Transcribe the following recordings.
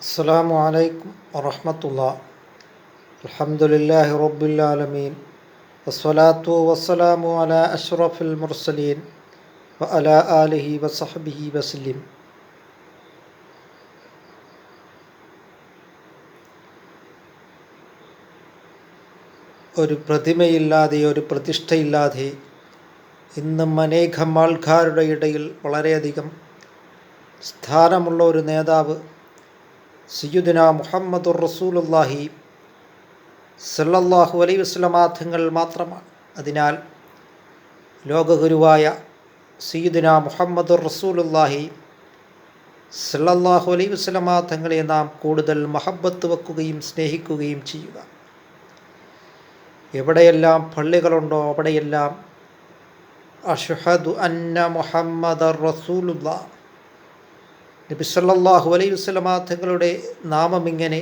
السلام عليكم ورحمة الله الحمد لله رب العالمين والصلاة والسلام على أشرف المرسلين وعلى آله وصحبه وسلم ഒരു പ്രതിമയില്ലാതെ ഒരു പ്രതിഷ്ഠയില്ലാതെ ഇന്നും അനേകം ആൾക്കാരുടെ ഇടയിൽ വളരെയധികം സ്ഥാനമുള്ള ഒരു നേതാവ് സയ്യുദിന മുഹമ്മദുർ റസൂലുല്ലാഹി സല്ലല്ലാഹു അലൈ വസ്ലമാർത്ഥങ്ങൾ മാത്രമാണ്. അതിനാൽ ലോകഗുരുവായ സയ്യുദിന മുഹമ്മദുർ റസൂലുല്ലാഹി സല്ലല്ലാഹു അലൈ വസ്ലമാർത്ഥങ്ങളെ നാം കൂടുതൽ മഹബത്ത് വെക്കുകയും സ്നേഹിക്കുകയും ചെയ്യുക. എവിടെയെല്ലാം പള്ളികളുണ്ടോ അവിടെയെല്ലാം അഷ്ഹദു അന്ന മുഹമ്മദ് റസൂലുള്ള നബി അലൈ തങ്ങളുടെ നാമം ഇങ്ങനെ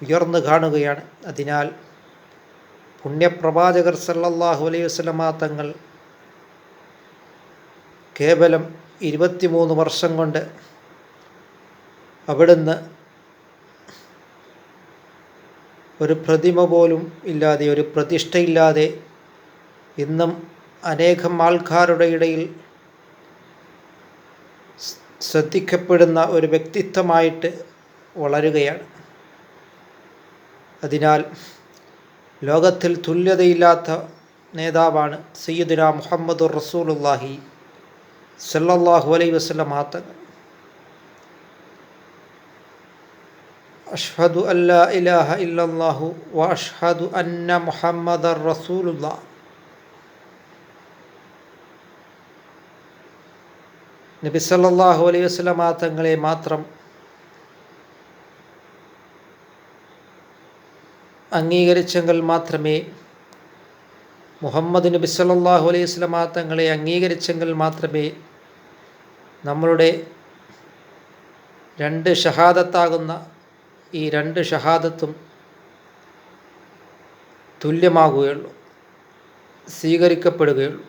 ഉയർന്നു കാണുകയാണ്. അതിനാൽ പുണ്യപ്രവാചകർ സല്ലല്ലാഹു അലൈഹി വസ്ലമാ തങ്ങൾ കേവലം ഇരുപത്തിമൂന്ന് വർഷം കൊണ്ട് അവിടുന്ന് ഒരു പ്രതിമ പോലും ഇല്ലാതെ ഒരു പ്രതിഷ്ഠയില്ലാതെ ഇന്നും അനേകം ആൾക്കാരുടെ ഇടയിൽ ശ്രദ്ധിക്കപ്പെടുന്ന ഒരു വ്യക്തിത്വമായിട്ട് വളരുകയാണ്. അതിനാൽ ലോകത്തിൽ തുല്യതയില്ലാത്ത നേതാവാണ് സയ്യിദുന മുഹമ്മദ് റസൂലുല്ലാഹി സല്ലല്ലാഹു അലൈ വസ്ലം തങ്ങൾ അഷ്ഹദു അല്ലാ ഇലാഹ ഇല്ലല്ലാഹു വ അഷ്ഹദു അന്ന മുഹമ്മദ് റസൂലുള്ള നബി സല്ലല്ലാഹു അലൈഹി വസല്ലമ തങ്ങളെ മാത്രം അംഗീകരിച്ചെങ്കിൽ മാത്രമേ മുഹമ്മദ് നബി സല്ലാഹു അലൈഹി വസല്ലമ തങ്ങളെ അംഗീകരിച്ചെങ്കിൽ മാത്രമേ നമ്മളുടെ രണ്ട് ഷഹാദത്താകുന്ന ഈ രണ്ട് ഷഹാദത്തും തുല്യമാകുകയുള്ളൂ സ്വീകരിക്കപ്പെടുകയുള്ളൂ.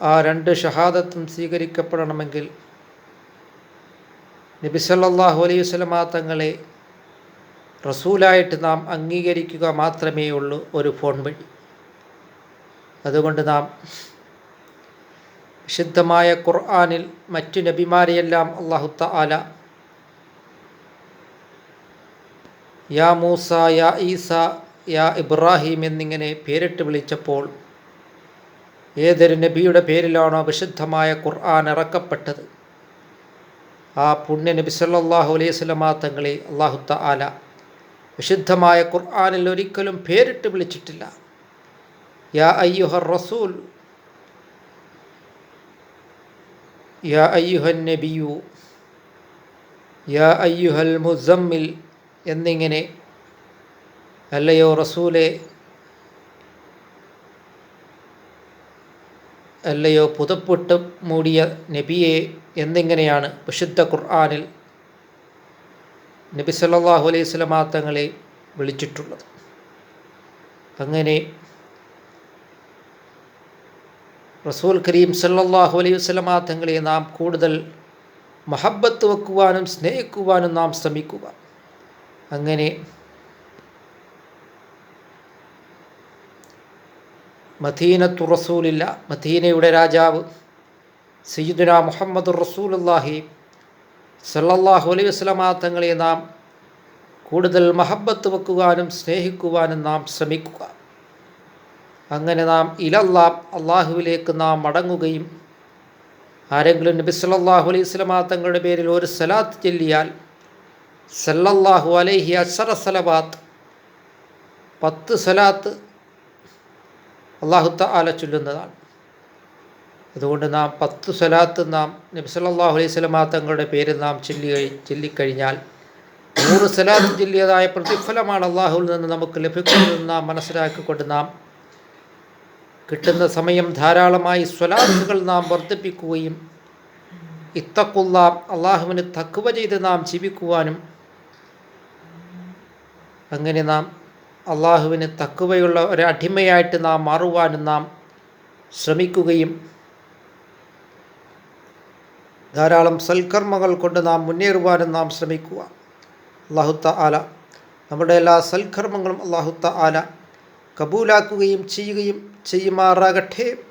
ആ രണ്ട് ഷഹാദത്തും സ്വീകരിക്കപ്പെടണമെങ്കിൽ നബിസല്ലാഹു അലൈഹി വസല്ലമ തങ്ങളെ റസൂലായിട്ട് നാം അംഗീകരിക്കുക മാത്രമേ ഉള്ളൂ ഒരു ഫോൺ വഴി. അതുകൊണ്ട് നാം വിശുദ്ധമായ ഖുർആാനിൽ മറ്റു നബിമാരെയെല്ലാം അള്ളാഹുത്ത ആല യാ മൂസ യാ ഈസ യാ ഇബ്രാഹിം എന്നിങ്ങനെ പേരിട്ട് വിളിച്ചപ്പോൾ ഏതൊരു നബിയുടെ പേരിലാണോ വിശുദ്ധമായ ഖുർആൻ ഇറക്കപ്പെട്ടത്? ആ പുണ്യ നബി സല്ലാഹു അലൈഹി വസല്ലമ തങ്ങളെ അള്ളാഹു തആല വിശുദ്ധമായ ഖുർആാനിൽ ഒരിക്കലും പേരിട്ട് വിളിച്ചിട്ടില്ല. യാ അയ്യുഹർ റസൂൽ യാ അയ്യുഹൻ നബിയു യാ അയ്യുഹൽ മുസമ്മിൽ എന്നിങ്ങനെ അല്ലയോ റസൂലെ അല്ലയോ പുതപ്പിട്ട് മൂടിയ നബിയെ എന്നിങ്ങനെയാണ് വിശുദ്ധ ഖുർആാനിൽ നബി സല്ലാഹു അലൈഹി സ്വലമാ തങ്ങളെ വിളിച്ചിട്ടുള്ളത്? അങ്ങനെ റസൂൽ കരീം സല്ലാഹു അലൈഹി വസല്ലമ തങ്ങളെ നാം കൂടുതൽ മഹബത്ത് വെക്കുവാനും സ്നേഹിക്കുവാനും നാം ശ്രമിക്കുക. അങ്ങനെ മദീനത്തു റസൂലില്ല മദീനയുടെ രാജാവ് സയ്യിദുന മുഹമ്മദ് റസൂലുല്ലാഹി സല്ലല്ലാഹു അലൈഹി വസ്ലമാ തങ്ങളെ നാം കൂടുതൽ മഹബത്ത് വെക്കുവാനും സ്നേഹിക്കുവാനും നാം ശ്രമിക്കുക. അങ്ങനെ നാം ഇലല്ലാം അള്ളാഹുവിലേക്ക് നാം മടങ്ങുകയും ആരെങ്കിലും നബി സല്ലല്ലാഹു അലൈഹി വസല്ലമ തങ്ങളുടെ പേരിൽ ഒരു സലാത്ത് ചൊല്ലിയാൽ സല്ലല്ലാഹു അലൈഹി അസറ സലവാത്ത് പത്ത് സലാത്ത് അള്ളാഹുത്ത ആല ചൊല്ലുന്നതാണ്. അതുകൊണ്ട് നാം പത്ത് സ്വലാത്ത് നാം നബി സല്ലല്ലാഹു അലൈഹി സ്വലമാ തങ്ങളുടെ പേര് നാം ചൊല്ലി ചൊല്ലിക്കഴിഞ്ഞാൽ നൂറ് സ്വലാത്ത് ചൊല്ലിയതായ പ്രതിഫലമാണ് അള്ളാഹുവിൽ നിന്ന് നമുക്ക് ലഭിക്കുന്നതെന്ന് നാം മനസ്സിലാക്കിക്കൊണ്ട് നാം കിട്ടുന്ന സമയം ധാരാളമായി സ്വലാത്തുകൾ നാം വർദ്ധിപ്പിക്കുകയും ഇത്തക്കുള്ള അള്ളാഹുവിന് തക്കുവ ചെയ്ത് നാം ജീവിക്കുവാനും അങ്ങനെ നാം അള്ളാഹുവിന് തക്കുവയുള്ള ഒരടിമയായിട്ട് നാം മാറുവാനും നാം ശ്രമിക്കുകയും ധാരാളം സൽക്കർമ്മങ്ങൾ കൊണ്ട് നാം മുന്നേറുവാനും നാം ശ്രമിക്കുക. അള്ളാഹുത്ത ആല നമ്മുടെ എല്ലാ സൽക്കർമ്മങ്ങളും അള്ളാഹുത്ത ആല കബൂലാക്കുകയും ചെയ്യുകയും ചെയ്യുമാറാകട്ടെ.